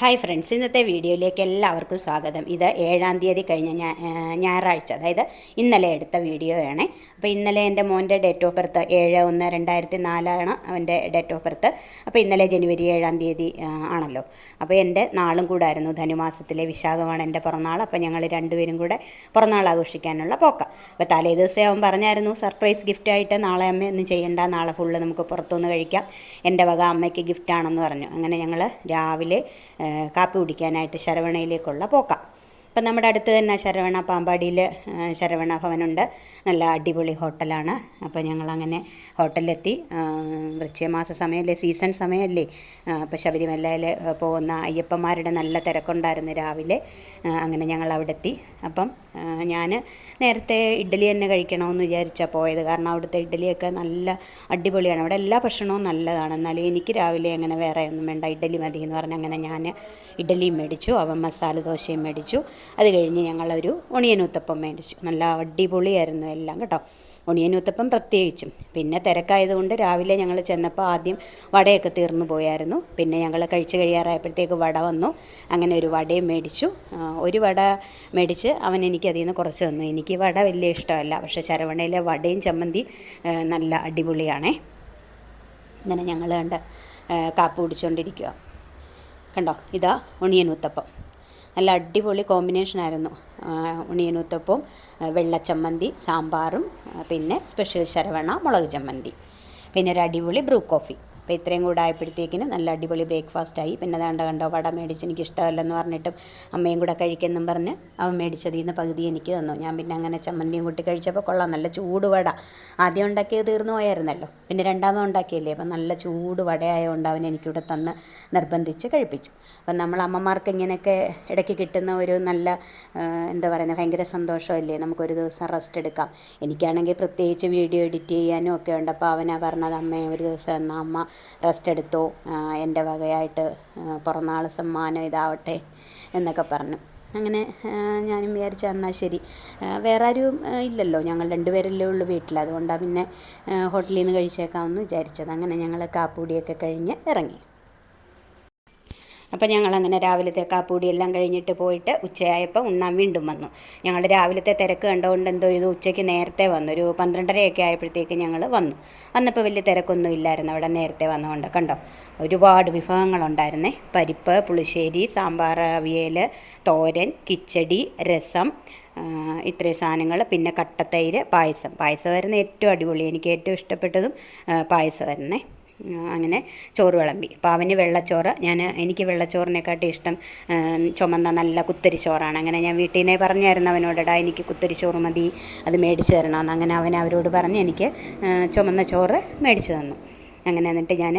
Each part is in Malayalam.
ഹായ് ഫ്രണ്ട്സ് ഇന്നത്തെ വീഡിയോയിലേക്ക് എല്ലാവർക്കും സ്വാഗതം. ഇത് ഏഴാം തീയതി കഴിഞ്ഞ ഞായറാഴ്ച അതായത് ഇന്നലെ എടുത്ത വീഡിയോ വീഡിയോയാണ്. അപ്പോൾ ഇന്നലെ എന്റെ മോന്റെ ഡേറ്റ് ഓഫ് ബർത്ത് ഏഴ് ഒന്ന് രണ്ടായിരത്തി നാലാണ് അവന്റെ ഡേറ്റ് ഓഫ് ബർത്ത്. അപ്പോൾ ഇന്നലെ ജനുവരി ഏഴാം തീയതി ആണല്ലോ. അപ്പോൾ എന്റെ നാളും കൂടായിരുന്നു. ധനുമാസത്തിലെ വിശാഖമാണ് എന്റെ പിറന്നാൾ. അപ്പോൾ ഞങ്ങൾ രണ്ടുപേരും കൂടെ പിറന്നാൾ ആഘോഷിക്കാനുള്ള പോക്ക. അപ്പോൾ തലേ ദിവസം അവൻ പറഞ്ഞായിരുന്നു സർപ്രൈസ് ഗിഫ്റ്റ് ആയിട്ട് നാളെ അമ്മ ഒന്നും ചെയ്യണ്ട. നാളെ ഫുള്ള് നമുക്ക് പുറത്തുനിന്ന് കഴിക്കാം. എന്റെ വക അമ്മയ്ക്ക് ഗിഫ്റ്റാണെന്ന് പറഞ്ഞു. അങ്ങനെ ഞങ്ങൾ രാവിലെ കാപ്പി കുടിക്കാനായിട്ട് ശരവണയിലേക്കുള്ള പോക്കാം. അപ്പം നമ്മുടെ അടുത്ത് തന്നെ ശരവണ പാമ്പാടിയിൽ ശരവണ ഭവനുണ്ട്. നല്ല അടിപൊളി ഹോട്ടലാണ്. അപ്പോൾ ഞങ്ങളങ്ങനെ ഹോട്ടലിലെത്തി. ആ, വൃശ്ചികമാസ സമയമല്ലേ സീസൺ സമയമല്ലേ? അപ്പോൾ ശബരിമലയിൽ പോകുന്ന അയ്യപ്പന്മാരുടെ നല്ല തിരക്കുണ്ടായിരുന്നു രാവിലെ. അങ്ങനെ ഞങ്ങൾ അവിടെ എത്തി അപ്പം ഞാൻ നേരത്തെ ഇഡ്ഡലി തന്നെ കഴിക്കണമെന്ന് വിചാരിച്ചാൽ പോയത്. കാരണം അവിടുത്തെ ഇഡ്ഡലിയൊക്കെ നല്ല അടിപൊളിയാണ്. അവിടെ എല്ലാ ഭക്ഷണവും നല്ലതാണ്. എന്നാലും എനിക്ക് രാവിലെ അങ്ങനെ വേറെ ഒന്നും വേണ്ട. ഇഡ്ഡലി മതി എന്ന് പറഞ്ഞ് അങ്ങനെ ഞാൻ ഇഡ്ഡലിയും മേടിച്ചു അവൻ മസാല ദോശയും മേടിച്ചു. അത് കഴിഞ്ഞ് ഞങ്ങളൊരു ഒണിയൻ ഉത്തപ്പം മേടിച്ചു. നല്ല അടിപൊളിയായിരുന്നു എല്ലാം കേട്ടോ. ഒണിയൻ ഉത്തപ്പം പ്രത്യേകിച്ചും. പിന്നെ തിരക്കായതുകൊണ്ട് രാവിലെ ഞങ്ങൾ ചെന്നപ്പോൾ ആദ്യം വടയൊക്കെ തീർന്നു പോയായിരുന്നു. പിന്നെ ഞങ്ങൾ കഴിച്ചു കഴിയാറായപ്പോഴത്തേക്ക് വട വന്നു. അങ്ങനെ ഒരു വടയും മേടിച്ചു. ഒരു വട മേടിച്ച് അവൻ എനിക്ക് അതിൽ നിന്ന് കുറച്ച് തന്നു. എനിക്ക് വട വലിയ ഇഷ്ടമല്ല. പക്ഷേ ശരവണയിലെ വടയും ചമ്മന്തി നല്ല അടിപൊളിയാണേ. ഇങ്ങനെ ഞങ്ങൾ കണ്ട് കാപ്പ് കാപ്പി കുടിച്ചുകൊണ്ടിരിക്കുക കണ്ടോ? ഇതാ ഒണിയൻ ഉത്തപ്പം നല്ല അടിപൊളി കോമ്പിനേഷനായിരുന്നു ഒണിയൻ വെള്ളച്ചമ്മന്തി സാമ്പാറും പിന്നെ സ്പെഷ്യൽ ശരവണ മുളക് ചമ്മന്തി. പിന്നെ ഒരു അടിപൊളി ബ്രൂ കോഫി അപ്പോൾ ഇത്രയും കൂടെ ആയപ്പോഴത്തേക്കിന് നല്ല അടിപൊളി ബ്രേക്ക്ഫാസ്റ്റ് ആയി. പിന്നെ വേണ്ട കണ്ടോ വട മേടിച്ച് എനിക്ക് ഇഷ്ടമല്ലെന്ന് പറഞ്ഞിട്ടും അമ്മയും കൂടെ കഴിക്കുമെന്നും പറഞ്ഞ് അവൻ മേടിച്ചതിൽ നിന്ന് പകുതി എനിക്ക് തന്നു. ഞാൻ പിന്നെ അങ്ങനെ ചമ്മന്തിയും കൂട്ടി കഴിച്ചപ്പോൾ കൊള്ളാം നല്ല ചൂട് വട. ആദ്യം ഉണ്ടാക്കിയത് തീർന്നു പോയായിരുന്നല്ലോ. പിന്നെ രണ്ടാമത് ഉണ്ടാക്കിയല്ലേ? അപ്പം നല്ല ചൂട് വടയായതുകൊണ്ട് അവൻ എനിക്കിവിടെ തന്ന് നിർബന്ധിച്ച് കഴിപ്പിച്ചു. അപ്പം നമ്മൾ അമ്മമാർക്ക് ഇങ്ങനെയൊക്കെ ഇടയ്ക്ക് കിട്ടുന്ന ഒരു നല്ല എന്താ പറയുക ഭയങ്കര സന്തോഷമല്ലേ? നമുക്കൊരു ദിവസം റെസ്റ്റ് എടുക്കാം. എനിക്കാണെങ്കിൽ പ്രത്യേകിച്ച് വീഡിയോ എഡിറ്റ് ചെയ്യാനും ഒക്കെ ഉണ്ട്. അപ്പോൾ അവനാ പറഞ്ഞത് അമ്മേ ഒരു ദിവസം എന്നാൽ അമ്മ റെസ്റ്റ് എടുത്തോ. എന്റെ വകയായിട്ട് പിറന്നാൾ സമ്മാനം ഇതാവട്ടെ എന്നൊക്കെ പറഞ്ഞു. അങ്ങനെ ഞാനും വിചാരിച്ച എന്നാൽ ശരി. വേറെ ആരും ഇല്ലല്ലോ. ഞങ്ങൾ രണ്ടുപേരല്ലേ ഉള്ളൂ വീട്ടിൽ. അതുകൊണ്ടാണ് പിന്നെ ഹോട്ടലിൽ നിന്ന് കഴിച്ചേക്കാമെന്ന് വിചാരിച്ചത്. അങ്ങനെ ഞങ്ങൾ കാപ്പൂടിയൊക്കെ കഴിഞ്ഞ് ഇറങ്ങി. അപ്പം ഞങ്ങളങ്ങനെ രാവിലത്തെ കാപ്പൂടി എല്ലാം കഴിഞ്ഞിട്ട് പോയിട്ട് ഉച്ചയായപ്പോൾ ഉണ്ണാൻ വീണ്ടും വന്നു. ഞങ്ങൾ രാവിലത്തെ തിരക്ക് കണ്ടുകൊണ്ട് എന്തോ ഇത് ഉച്ചയ്ക്ക് നേരത്തെ വന്നു. ഒരു പന്ത്രണ്ടരയൊക്കെ ആയപ്പോഴത്തേക്ക് ഞങ്ങൾ വന്നു. വന്നപ്പോൾ വലിയ തിരക്കൊന്നും ഇല്ലായിരുന്നു. അവിടെ നേരത്തെ വന്നുകൊണ്ട് കണ്ടോ? ഒരുപാട് വിഭവങ്ങളുണ്ടായിരുന്നേ. പരിപ്പ് പുളിശ്ശേരി സാമ്പാർ അവിയൽ തോരൻ കിച്ചടി രസം ഇത്രയും സാധനങ്ങൾ പിന്നെ കട്ടത്തൈര് പായസം. പായസമായിരുന്നു ഏറ്റവും അടിപൊളി. എനിക്ക് ഏറ്റവും ഇഷ്ടപ്പെട്ടതും പായസമായിരുന്നേ. അങ്ങനെ ചോറ് വിളമ്പി. അപ്പോൾ അവന് വെള്ളച്ചോറ് ഞാൻ എനിക്ക് വെള്ളച്ചോറിനെക്കാട്ടി ഇഷ്ടം ചുമന്ന നല്ല കുത്തരി ചോറാണ് അങ്ങനെ ഞാൻ വീട്ടിൽ നിന്നേ പറഞ്ഞായിരുന്നു അവനോടടാ എനിക്ക് കുത്തരി ചോറ് മതി അത് മേടിച്ച് തരണമെന്ന് അങ്ങനെ അവൻ അവരോട് പറഞ്ഞ് എനിക്ക് ചുമന്ന ചോറ് മേടിച്ച് തന്നു. അങ്ങനെ എന്നിട്ട് ഞാൻ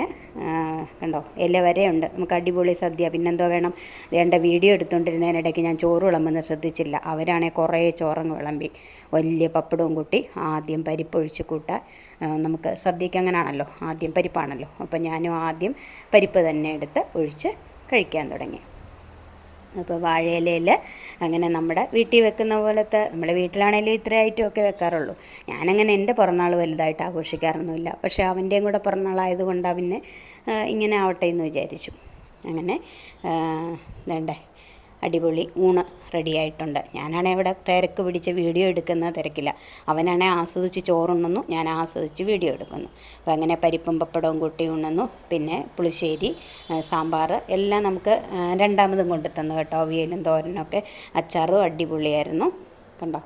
കണ്ടോ ഇല ഉണ്ട്. നമുക്ക് അടിപൊളി സദ്യ. പിന്നെന്തോ വേണം? വേണ്ട വീഡിയോ എടുത്തുകൊണ്ടിരുന്നതിനിടയ്ക്ക് ഞാൻ ചോറ് വിളമ്പുന്നത് ശ്രദ്ധിച്ചില്ല. അവരാണെങ്കിൽ കുറേ ചോറങ്ങ് വിളമ്പി. വലിയ പപ്പടവും കൂട്ടി ആദ്യം പരിപ്പൊഴിച്ച് കൂട്ടാൻ നമുക്ക് സദ്യക്ക് അങ്ങനെയാണല്ലോ ആദ്യം പരിപ്പാണല്ലോ. അപ്പം ഞാനും ആദ്യം പരിപ്പ് തന്നെ എടുത്ത് ഒഴിച്ച് കഴിക്കാൻ തുടങ്ങി. അപ്പോൾ വാഴയിലയിൽ അങ്ങനെ നമ്മുടെ വീട്ടിൽ വെക്കുന്ന പോലത്തെ നമ്മുടെ വീട്ടിലാണെങ്കിലും ഇത്ര ഐറ്റമൊക്കെ വെക്കാറുള്ളൂ. ഞാനങ്ങനെ എന്റെ പിറന്നാൾ വലുതായിട്ട് ആഘോഷിക്കാറൊന്നുമില്ല. പക്ഷേ അവന്റെയും കൂടെ പിറന്നാളായതുകൊണ്ട് പിന്നെ ഇങ്ങനെ ആവട്ടെ എന്ന് വിചാരിച്ചു. അങ്ങനെ വേണ്ടേ അടിപൊളി ഊണ് റെഡിയായിട്ടുണ്ട്. ഞാനാണെങ്കിൽ ഇവിടെ തിരക്ക് പിടിച്ച് വീഡിയോ എടുക്കുന്ന തിരക്കില്ല. അവനാണെ ആസ്വദിച്ച് ചോറുണ്ണുന്നു ഞാൻ ആസ്വദിച്ച് വീഡിയോ എടുക്കുന്നു. അപ്പോൾ അങ്ങനെ പരിപ്പും പപ്പടവും കൂട്ടി ഉണ്ണുന്നു. പിന്നെ പുളിശ്ശേരി സാമ്പാർ എല്ലാം നമുക്ക് രണ്ടാമതും കൊണ്ടു തന്നു കേട്ടോ. അവിയലും തോരനൊക്കെ അച്ചാറും അടിപൊളിയായിരുന്നു. കണ്ടോ?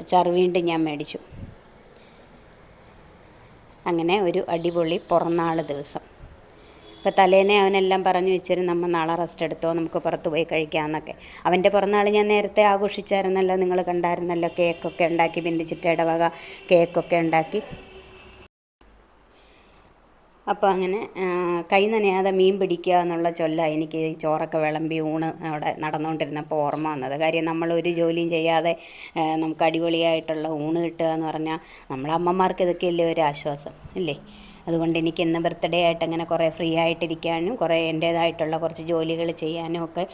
അച്ചാർ വീണ്ടും ഞാൻ മേടിച്ചു. അങ്ങനെ ഒരു അടിപൊളി പിറന്നാൾ ദിവസം. അപ്പോൾ തലേനെ അവനെല്ലാം പറഞ്ഞു വെച്ചിരുന്നു നമ്മൾ നാളെ റെസ്റ്റ് എടുത്തോ നമുക്ക് പുറത്ത് പോയി കഴിക്കാമെന്നൊക്കെ. അവന്റെ പിറന്നാൾ ഞാൻ നേരത്തെ ആഘോഷിച്ചായിരുന്നല്ലോ നിങ്ങൾ കണ്ടായിരുന്നല്ലോ കേക്കൊക്കെ ഉണ്ടാക്കി ബിന്ദിച്ചിട്ട് വക കേക്കൊക്കെ ഉണ്ടാക്കി. അപ്പോൾ അങ്ങനെ കൈ നനയാതെ മീൻ പിടിക്കുക എന്നുള്ള ചൊല്ല എനിക്ക് ചോറൊക്കെ വിളമ്പി ഊണ് അവിടെ നടന്നുകൊണ്ടിരുന്നപ്പോൾ ഓർമ്മ വന്നത്. കാര്യം നമ്മൾ ഒരു ജോലിയും ചെയ്യാതെ നമുക്ക് അടിപൊളിയായിട്ടുള്ള ഊണ് കിട്ടുക എന്ന് പറഞ്ഞാൽ നമ്മളമ്മമാർക്ക് ഇതൊക്കെ ഇതൊക്കെയല്ലേ ഒരു ആശ്വാസം അല്ലേ അതുകൊണ്ട് എനിക്ക് ഇന്ന് ബർത്ത്ഡേ ആയിട്ട് അങ്ങനെ കുറേ ഫ്രീ ആയിട്ടിരിക്കാനും കുറേ എന്റേതായിട്ടുള്ള കുറച്ച് ജോലികൾ ചെയ്യാനും ഒക്കെ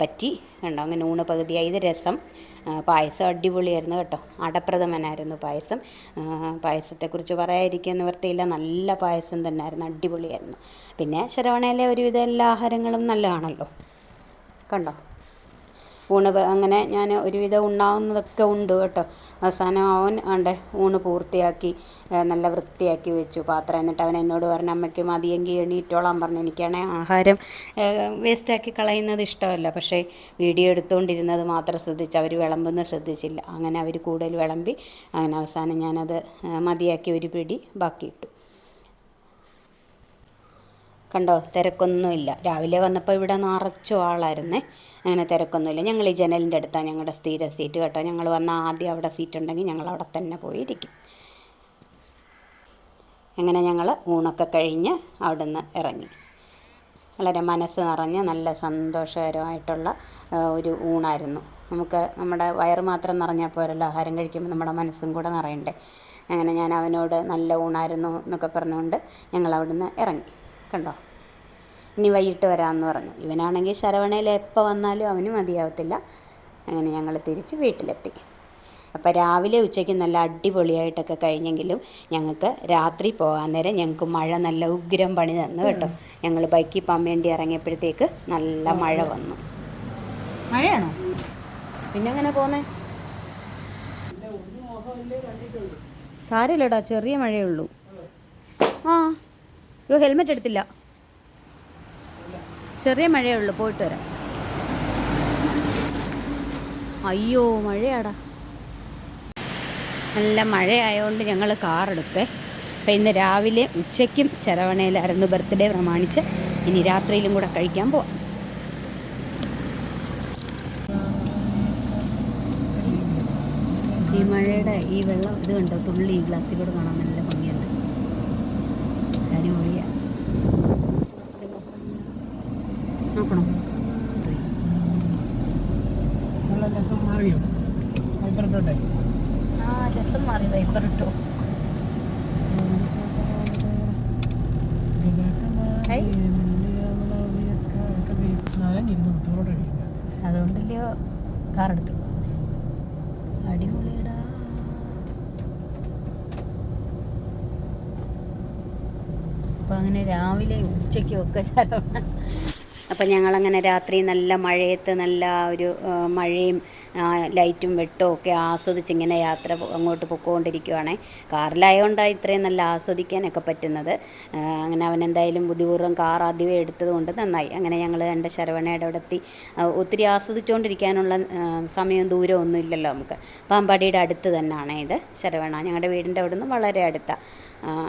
പറ്റി. കണ്ടോ? അങ്ങനെ ഊണ് പകുതിയായി. ഇത് രസം. പായസം അടിപൊളിയായിരുന്നു കേട്ടോ. അടപ്രഥമനായിരുന്നു പായസം. പായസത്തെക്കുറിച്ച് പറയാതിരിക്കുക നിവർത്തിയില്ല. നല്ല പായസം തന്നെ തന്നെയായിരുന്നു അടിപൊളിയായിരുന്നു. പിന്നെ ശരവണയിലെ ഒരുവിധ എല്ലാ ആഹാരങ്ങളും നല്ലതാണല്ലോ. കണ്ടോ? ഊണ് അങ്ങനെ ഞാൻ ഒരുവിധം ഉണ്ണാവുന്നതൊക്കെ ഉണ്ട് കേട്ടോ. അവസാനം അവൻ ആണ്ട് ഊണ് പൂർത്തിയാക്കി നല്ല വൃത്തിയാക്കി വെച്ചു. പാത്രം എന്നിട്ട് അവൻ എന്നോട് പറഞ്ഞു അമ്മയ്ക്ക് മതിയെങ്കിൽ എണീറ്റോളാൻ പറഞ്ഞു. എനിക്കാണെങ്കിൽ ആഹാരം വേസ്റ്റാക്കി കളയുന്നത് ഇഷ്ടമല്ല. പക്ഷേ വീഡിയോ എടുത്തുകൊണ്ടിരുന്നത് മാത്രം ശ്രദ്ധിച്ച് അവർ വിളമ്പുന്ന ശ്രദ്ധിച്ചില്ല. അങ്ങനെ അവർ കൂടുതൽ വിളമ്പി അങ്ങനെ അവസാനം ഞാനത് മതിയാക്കി ഒരു പിടി ബാക്കിയിട്ടു കണ്ടോ? തിരക്കൊന്നുമില്ല. രാവിലെ വന്നപ്പോൾ ഇവിടെ നിറച്ചു ആളായിരുന്നേ. അങ്ങനെ തിരക്കൊന്നുമില്ല. ഞങ്ങൾ ഈ ജനലിന്റെ അടുത്താണ് ഞങ്ങളുടെ സ്ഥിര സീറ്റ് കേട്ടോ. ഞങ്ങൾ വന്ന ആദ്യം അവിടെ സീറ്റ് ഉണ്ടെങ്കിൽ ഞങ്ങൾ അവിടെ തന്നെ പോയിരിക്കും. അങ്ങനെ ഞങ്ങൾ ഊണൊക്കെ കഴിഞ്ഞ് അവിടെ നിന്ന് ഇറങ്ങി. വളരെ മനസ്സ് നിറഞ്ഞ് നല്ല സന്തോഷകരമായിട്ടുള്ള ഒരു ഊണായിരുന്നു. നമുക്ക് നമ്മുടെ വയറ് മാത്രം നിറഞ്ഞാൽ പോരല്ലോ. ആഹാരം കഴിക്കുമ്പോൾ നമ്മുടെ മനസ്സും കൂടെ നിറയണ്ടേ. അങ്ങനെ ഞാൻ അവനോട് നല്ല ഊണായിരുന്നു എന്നൊക്കെ പറഞ്ഞുകൊണ്ട് ഞങ്ങൾ അവിടുന്ന് ഇറങ്ങി. കണ്ടോ? ഇനി വൈകിട്ട് വരാമെന്ന് പറഞ്ഞു. ഇവനാണെങ്കിൽ ശരവണയിൽ എപ്പോൾ വന്നാലും അവന് മതിയാവത്തില്ല. അങ്ങനെ ഞങ്ങൾ തിരിച്ച് വീട്ടിലെത്തി. അപ്പോൾ രാവിലെ ഉച്ചയ്ക്ക് നല്ല അടിപൊളിയായിട്ടൊക്കെ കഴിഞ്ഞെങ്കിലും ഞങ്ങൾക്ക് രാത്രി പോകാൻ നേരം ഞങ്ങൾക്ക് മഴ നല്ല ഉഗ്രം പണി തന്നു കേട്ടോ. ഞങ്ങൾ ബൈക്കിൽ പോകാൻ വേണ്ടി ഇറങ്ങിയപ്പോഴത്തേക്ക് നല്ല മഴ വന്നു. മഴയാണോ? പിന്നെ എങ്ങനെ പോന്നേ? സാരമില്ലടാ ചെറിയ മഴയേ ഉള്ളൂ. ആ അയ്യോ ഹെൽമെറ്റ് എടുത്തില്ല. ചെറിയ മഴയേ ഉള്ളൂ പോയിട്ട് വരാം. അയ്യോ മഴയാടാ. നല്ല മഴയായതുകൊണ്ട് ഞങ്ങൾ കാറെടുത്തേ അപ്പം ഇന്ന് രാവിലെ ഉച്ചയ്ക്കും ചരവണയിലായിരുന്നു ബർത്ത്ഡേ പ്രമാണിച്ച്. ഇനി രാത്രിയിലും കൂടെ കഴിക്കാൻ പോവാം. ഈ മഴയുടെ ഈ വെള്ളം ഇത് കണ്ടോ? തുള്ളി ഈ ഗ്ലാസ്സിൽ കൂടെ കാണാൻ നല്ല ഭംഗിയുണ്ട്. അടിപൊളിയാ. നോക്കണം? നല്ല രസം മാറിയോ? വൈപ്പറിട്ടോട്ടെ ആ രസം മാറി. വൈപ്പർ ഇട്ടോ? അതുകൊണ്ടല്ലയോ കാർ എടുത്തു അടിപൊളിയടാ. അപ്പം അങ്ങനെ രാവിലെ ഉച്ചയ്ക്കും ഒക്കെ ശരവണ അപ്പം ഞങ്ങളങ്ങനെ രാത്രി നല്ല മഴയത്ത് നല്ല ഒരു മഴയും ലൈറ്റും വെട്ടവും ഒക്കെ ആസ്വദിച്ച് ഇങ്ങനെ യാത്ര അങ്ങോട്ട് പൊക്കോണ്ടിരിക്കുവാണേ. കാറിലായതുകൊണ്ടാണ് ഇത്രയും നല്ല ആസ്വദിക്കാനൊക്കെ പറ്റുന്നത്. അങ്ങനെ അവൻ എന്തായാലും ബുദ്ധിപൂർവം കാർ ആദ്യമേ എടുത്തതുകൊണ്ട് നന്നായി. അങ്ങനെ ഞങ്ങൾ എന്റെ ശരവണയുടെ അവിടെ എത്തി ഒത്തിരി ആസ്വദിച്ചുകൊണ്ടിരിക്കാനുള്ള സമയവും ദൂരവും ഒന്നും ഇല്ലല്ലോ നമുക്ക്. പാമ്പാടിയുടെ അടുത്ത് തന്നെയാണ് ഇത് ശരവണ. ഞങ്ങളുടെ വീടിന്റെ അവിടെ നിന്ന് വളരെ അടുത്താണ്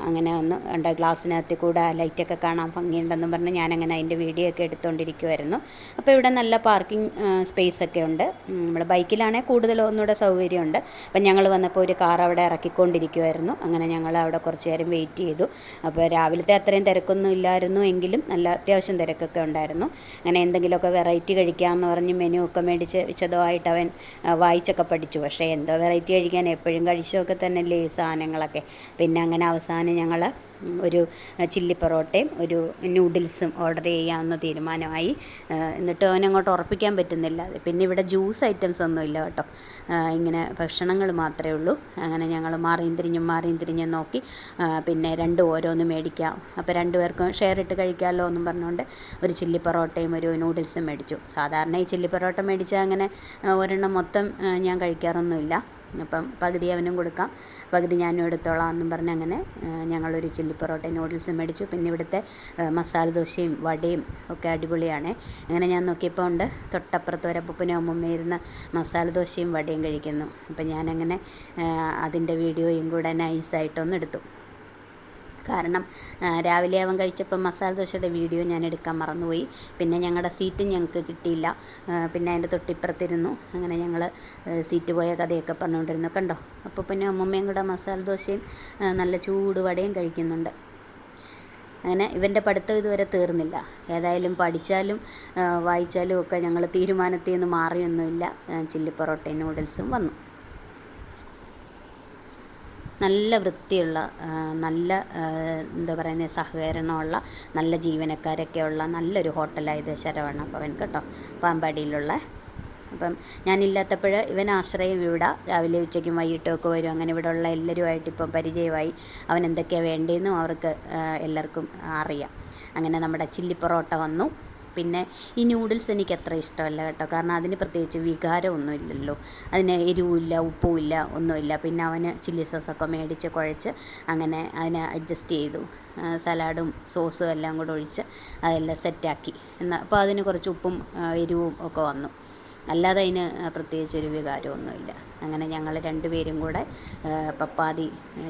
അങ്ങനെ ഒന്ന് ഉണ്ട് ഗ്ലാസ്സിനകത്ത് കൂടെ ലൈറ്റൊക്കെ കാണാൻ ഭംഗിയുണ്ടെന്നും പറഞ്ഞ് ഞാനങ്ങനെ അതിന്റെ വീഡിയോ ഒക്കെ എടുത്തുകൊണ്ടിരിക്കുമായിരുന്നു അപ്പോൾ ഇവിടെ നല്ല പാർക്കിംഗ് സ്പേസ് ഒക്കെ ഉണ്ട്. നമ്മൾ ബൈക്കിലാണെങ്കിൽ കൂടുതൽ ഒന്നുകൂടെ സൗകര്യമുണ്ട്. അപ്പം ഞങ്ങൾ വന്നപ്പോൾ ഒരു കാർ അവിടെ ഇറക്കിക്കൊണ്ടിരിക്കുമായിരുന്നു അങ്ങനെ ഞങ്ങൾ അവിടെ കുറച്ച് നേരം വെയിറ്റ് ചെയ്തു. അപ്പോൾ രാവിലത്തെ അത്രയും തിരക്കൊന്നും ഇല്ലായിരുന്നു എങ്കിലും നല്ല അത്യാവശ്യം തിരക്കൊക്കെ ഉണ്ടായിരുന്നു. അങ്ങനെ എന്തെങ്കിലുമൊക്കെ വെറൈറ്റി കഴിക്കാമെന്ന് പറഞ്ഞ് മെനു ഒക്കെ മേടിച്ച് വിശദമായിട്ട് അവൻ വായിച്ചൊക്കെ പഠിച്ചു. പക്ഷേ എന്തോ വെറൈറ്റി കഴിക്കാൻ എപ്പോഴും കഴിച്ചൊക്കെ തന്നെയല്ലേ ഈ സാധനങ്ങളൊക്കെ. പിന്നെ അങ്ങനെ അവസാനം ഞങ്ങൾ ഒരു ചില്ലി പൊറോട്ടയും ഒരു നൂഡിൽസും ഓർഡർ ചെയ്യാമെന്ന് തീരുമാനമായി. എന്നിട്ട് അവനങ്ങോട്ട് ഉറപ്പിക്കാൻ പറ്റുന്നില്ല. പിന്നെ ഇവിടെ ജ്യൂസ് ഐറ്റംസ് ഒന്നുമില്ല കേട്ടോ. ഇങ്ങനെ ഭക്ഷണങ്ങൾ മാത്രമേ ഉള്ളൂ. അങ്ങനെ ഞങ്ങൾ മാറിയും തിരിഞ്ഞും മാറിയും തിരിഞ്ഞും നോക്കി. പിന്നെ രണ്ട് ഓരോന്ന് മേടിക്കാം. അപ്പോൾ രണ്ടുപേർക്കും ഷെയർ ഇട്ട് കഴിക്കാമല്ലോ എന്നും പറഞ്ഞുകൊണ്ട് ഒരു ചില്ലി പൊറോട്ടയും ഒരു നൂഡിൽസും മേടിച്ചു. സാധാരണ ഈ ചില്ലി പൊറോട്ട മേടിച്ചാൽ അങ്ങനെ ഒരെണ്ണം മൊത്തം ഞാൻ കഴിക്കാറൊന്നുമില്ല. അപ്പം പകുതി അവനും കൊടുക്കാം. പകുതി ഞാനും എടുത്തോളാം എന്നും പറഞ്ഞ് അങ്ങനെ ഞങ്ങളൊരു ചില്ലി പൊറോട്ട നൂഡിൽസും മേടിച്ചു. പിന്നെ ഇവിടുത്തെ മസാല ദോശയും വടയും ഒക്കെ അടിപൊളിയാണ്. അങ്ങനെ ഞാൻ നോക്കിയപ്പോൾ ഉണ്ട് തൊട്ടപ്പുറത്ത് ഒരപ്പനും ഇരുന്ന് മസാല ദോശയും വടയും കഴിക്കുന്നു. അപ്പം ഞാനങ്ങനെ അതിന്റെ വീഡിയോയും കൂടെ നൈസായിട്ടൊന്ന് എടുത്തു. കാരണം രാവിലെ അവൻ കഴിച്ചപ്പോൾ മസാല ദോശയുടെ വീഡിയോ ഞാൻ എടുക്കാൻ മറന്നുപോയി. പിന്നെ ഞങ്ങളുടെ സീറ്റ് ഞങ്ങൾക്ക് കിട്ടിയില്ല. പിന്നെ അതിന്റെ തൊട്ടിപ്പുറത്തിരുന്നു. അങ്ങനെ ഞങ്ങൾ സീറ്റ് പോയ കഥയൊക്കെ പറഞ്ഞുകൊണ്ടിരുന്നു. കണ്ടോ? അപ്പോൾ പിന്നെ അമ്മമ്മയും കൂടെ മസാല ദോശയും നല്ല ചൂട് വടയും കഴിക്കുന്നുണ്ട്. അങ്ങനെ ഇവന്റെ പഠിത്തം ഇതുവരെ തീർന്നില്ല. ഏതായാലും പഠിച്ചാലും വായിച്ചാലും ഒക്കെ ഞങ്ങൾ തീരുമാനത്തിൽ നിന്ന് മാറിയൊന്നുമില്ല ചില്ലി പൊറോട്ടയും നൂഡിൽസും വന്നു. നല്ല വൃത്തിയുള്ള നല്ല എന്താ പറയുന്നത് സഹകരണമുള്ള നല്ല ജീവനക്കാരൊക്കെ ഉള്ള നല്ലൊരു ഹോട്ടലായത് ശരവണ ഭവൻ കേട്ടോ പാമ്പാടിയിലുള്ള. അപ്പം ഞാനില്ലാത്തപ്പോൾ ഇവൻ ആശ്രയം ഇവിടെ രാവിലെ ഉച്ചയ്ക്കും വൈകിട്ടും ഒക്കെ വരും. അങ്ങനെ ഇവിടെ ഉള്ള എല്ലാവരുമായിട്ട് ഇപ്പം പരിചയമായി. അവൻ എന്തൊക്കെയാണ് വേണ്ടതെന്നും അവർക്ക് എല്ലാവർക്കും അറിയാം. അങ്ങനെ നമ്മുടെ ചില്ലി പൊറോട്ട വന്നു. പിന്നെ ഈ നൂഡിൽസ് എനിക്ക് അത്ര ഇഷ്ടമല്ല കേട്ടോ. കാരണം അതിന് പ്രത്യേകിച്ച് വികാരമൊന്നും ഇല്ലല്ലോ അതിന് എരിവുമില്ല ഉപ്പുമില്ല ഒന്നുമില്ല. പിന്നെ അവന് ചില്ലി സോസൊക്കെ മേടിച്ച് കുഴച്ച് അങ്ങനെ അതിനെ അഡ്ജസ്റ്റ് ചെയ്തു. സലാഡും സോസും എല്ലാം കൂടെ ഒഴിച്ച് അതെല്ലാം സെറ്റാക്കി എന്നാൽ അപ്പോൾ അതിന് കുറച്ച് ഉപ്പും എരിവും ഒക്കെ വന്നു. അല്ലാതെ അതിന് പ്രത്യേകിച്ച് ഒരു വികാരമൊന്നുമില്ല. അങ്ങനെ ഞങ്ങൾ രണ്ടുപേരും കൂടെ പപ്പാതി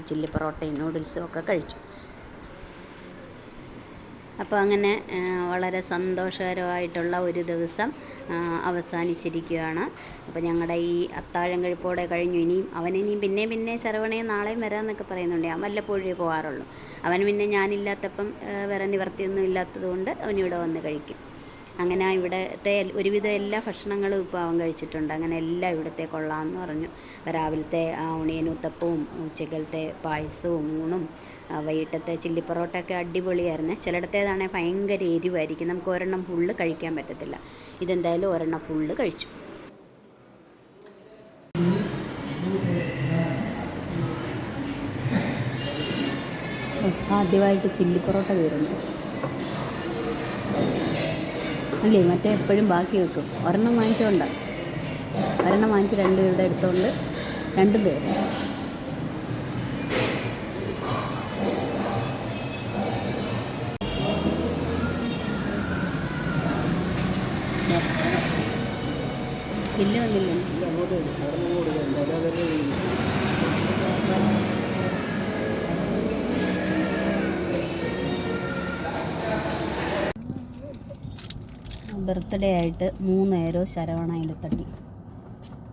ചില്ലി പൊറോട്ടയും നൂഡിൽസും ഒക്കെ കഴിച്ചു. അപ്പോൾ അങ്ങനെ വളരെ സന്തോഷകരമായിട്ടുള്ള ഒരു ദിവസം അവസാനിച്ചിരിക്കുകയാണ്. അപ്പോൾ ഞങ്ങളുടെ ഈ അത്താഴം കഴിപ്പോടെ കഴിഞ്ഞു. ഇനിയും അവൻ ഇനിയും പിന്നെ പിന്നെ ശരവണയും നാളെയും വരാമെന്നൊക്കെ പറയുന്നുണ്ട്. അവൻ വല്ലപ്പോഴേ പോകാറുള്ളൂ. അവൻ പിന്നെ ഞാനില്ലാത്തപ്പം വേറെ നിവർത്തിയൊന്നും ഇല്ലാത്തതുകൊണ്ട് അവനിവിടെ വന്ന് കഴിക്കും. അങ്ങനെ ഇവിടുത്തെ ഒരുവിധം എല്ലാ ഭക്ഷണങ്ങളും ഇപ്പോൾ അവൻ കഴിച്ചിട്ടുണ്ട്. അങ്ങനെ എല്ലാം ഇവിടുത്തെ കൊള്ളാമെന്ന് പറഞ്ഞു. രാവിലത്തെ ഉത്തപ്പവും ഉച്ചക്കലത്തെ പായസവും ഊണും വൈകിട്ടത്തെ ചില്ലി പൊറോട്ടയൊക്കെ അടിപൊളിയായിരുന്നു. ചിലയിടത്തേതാണെങ്കിൽ ഭയങ്കര എരിവായിരിക്കും. നമുക്ക് ഒരെണ്ണം ഫുള്ള് കഴിക്കാൻ പറ്റത്തില്ല. ഇതെന്തായാലും ഒരെണ്ണം ഫുള്ള് കഴിച്ചു. ആദ്യമായിട്ട് ചില്ലി പൊറോട്ട കയറുന്നു അല്ലേ? മറ്റേ എപ്പോഴും ബാക്കി വെക്കും. ഒരെണ്ണം വാങ്ങിച്ചോണ്ട. ഒരെണ്ണം വാങ്ങിച്ച് രണ്ട് പേരുടെ എടുത്തോണ്ട് രണ്ടും പേര്. ബർത്ത്ഡേ ആയിട്ട് മൂന്ന് ശരവണ ശരവണയിൽ തട്ടി.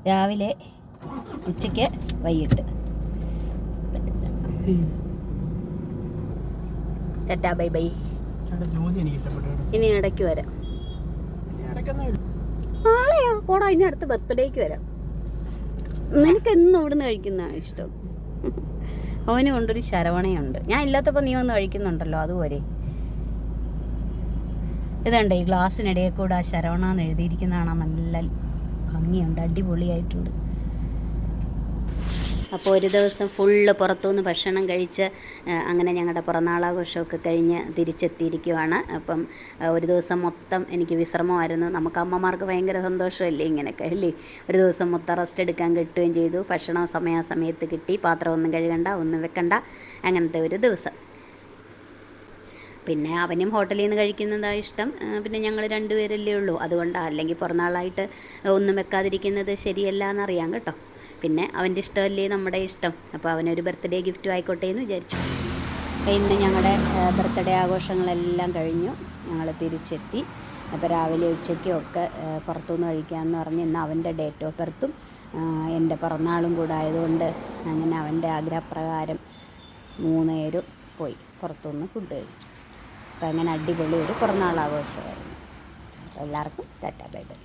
രാവിലെ ഉച്ചയ്ക്ക് വൈകിട്ട്. ചേട്ടാ ബൈ ബൈ. ഇനി ഇടയ്ക്ക് വരാം. നാളെയോ? പോടാ ഇനി അടുത്ത ബർത്ത്ഡേക്ക് വരാം. നിനക്ക് എന്നും ഇവിടുന്ന് കഴിക്കുന്നതാണ് ഇഷ്ടം. അവന് കൊണ്ടൊരു ശരവണയുണ്ട്. ഞാൻ ഇല്ലാത്തപ്പോൾ നീ വന്ന് കഴിക്കുന്നുണ്ടല്ലോ അതുപോലെ ഇതുണ്ട് ഈ ഗ്ലാസ്സിനിടയിൽ കൂടെ ആ ശരവണ എന്ന് എഴുതിയിരിക്കുന്നതാണ് നല്ല ഭംഗിയുണ്ട് അടിപൊളിയായിട്ടുണ്ട്. അപ്പോൾ ഒരു ദിവസം ഫുള്ള് പുറത്തുനിന്ന് ഭക്ഷണം കഴിച്ച് അങ്ങനെ ഞങ്ങളുടെ പിറന്നാളാഘോഷമൊക്കെ കഴിഞ്ഞ് തിരിച്ചെത്തിയിരിക്കുവാണ്. അപ്പം ഒരു ദിവസം മൊത്തം എനിക്ക് വിശ്രമമായിരുന്നു. നമുക്ക് അമ്മമാർക്ക് ഭയങ്കര സന്തോഷമല്ലേ ഇങ്ങനെയൊക്കെ അല്ലേ? ഒരു ദിവസം മൊത്തം റെസ്റ്റ് എടുക്കാൻ കിട്ടുകയും ചെയ്തു. ഭക്ഷണം സമയാസമയത്ത് കിട്ടി. പാത്രമൊന്നും കഴുകണ്ട ഒന്നും വെക്കണ്ട. അങ്ങനത്തെ ഒരു ദിവസം. പിന്നെ അവനും ഹോട്ടലിൽ നിന്ന് കഴിക്കുന്നതാണ് ഇഷ്ടം. പിന്നെ ഞങ്ങൾ രണ്ടുപേരല്ലേ ഉള്ളൂ. അതുകൊണ്ട് അല്ലെങ്കിൽ പുറന്നാളായിട്ട് ഒന്നും വെക്കാതിരിക്കുന്നത് ശരിയല്ല എന്നറിയാം കേട്ടോ. പിന്നെ അവന്റെ ഇഷ്ടമല്ലേ നമ്മുടെ ഇഷ്ടം. അപ്പോൾ അവനൊരു ബർത്ത്ഡേ ഗിഫ്റ്റും ആയിക്കോട്ടെ എന്ന് വിചാരിച്ചു. ഇന്ന് ഞങ്ങളുടെ ബർത്ത്ഡേ ആഘോഷങ്ങളെല്ലാം കഴിഞ്ഞു. ഞങ്ങൾ തിരിച്ചെത്തി. അപ്പോൾ രാവിലെ ഉച്ചയ്ക്കും ഒക്കെ പുറത്തുനിന്ന് കഴിക്കാമെന്ന് പറഞ്ഞ് ഇന്ന് അവന്റെ ഡേറ്റ് ഓഫ് ബർത്തും എന്റെ പിറന്നാളും കൂടെ ആയതുകൊണ്ട് അങ്ങനെ അവന്റെ ആഗ്രഹപ്രകാരം മൂന്നേരും പോയി പുറത്തുനിന്ന് ഫുഡ് കഴിച്ചു. അപ്പോൾ അങ്ങനെ അടിപൊളി ഒരു പിറന്നാൾ ആഘോഷമായിരുന്നു അപ്പോൾ എല്ലാവർക്കും ടാറ്റാ ബൈ ബൈ.